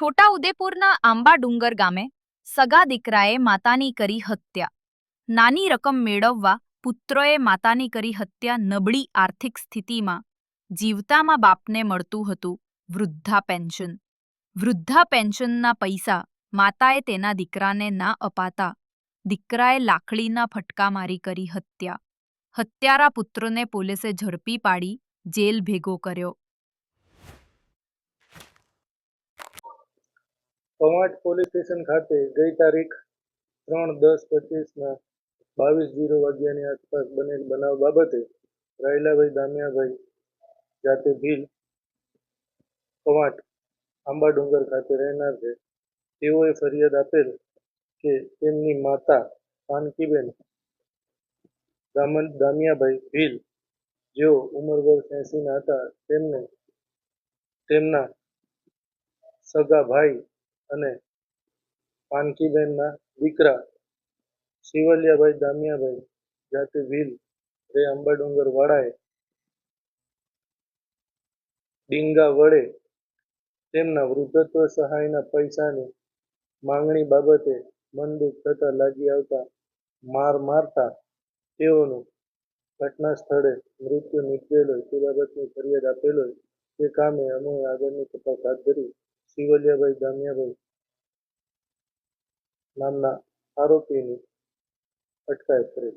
છોટા ઉદેપુરના આંબા ડુંગર ગામે સગા દીકરાએ માતાની કરી હત્યા. નાની રકમ મેળવવા પુત્રોએ માતાની કરી હત્યા નબળી આર્થિક સ્થિતિમાં જીવતામાં બાપને મળતું હતું વૃદ્ધા પેન્શન. વૃદ્ધા પેન્શનના પૈસા માતાએ તેના દીકરાને ના અપાતા દીકરાએ લાકડીના ફટકા મારી કરી હત્યા. હત્યારા પુત્રને પોલીસે ઝડપી પાડી જેલ ભેગો કર્યો. કવાંટ પોલીસ સ્ટેશન ખાતે ગઈ તારીખ ત્રણ દસ પચીસના બાવીસ જીરો વાગ્યાની આસપાસ બનેલ બનાવ બાબતે રાયલાભાઈ દામિયાભાઈ જાતે ભીલ પવાટ આંબા ડુંગર ખાતે રહેનાર છે. તેઓએ ફરિયાદ આપેલ કે તેમની માતા પાનકીબેન દામન, દામિયાભાઈ ભીલ, જેઓ ઉંમર વર્ષ એંસીના હતા, તેમને તેમના સગા ભાઈ અને પાનકીબેનના દીકરા શિવલિયાભાઈ દામિયાભાઈ, જાતે ભીલ રે અંબાડુંગર વાળાએ ડીંગા વડે તેમના વૃદ્ધત્વ સહાયના પૈસાની માંગણી બાબતે મનદુખ થતા લાગી આવતા માર મારતા તેઓનું ઘટના સ્થળે મૃત્યુ નીપજેલો તે બાબતની ફરિયાદ આપેલો તે કામે અમે આગળની તપાસ હાથ ધરી શિવલિયાભાઈ દામિયાભાઈ નામના આરોપીની અટકાયત કરેલ.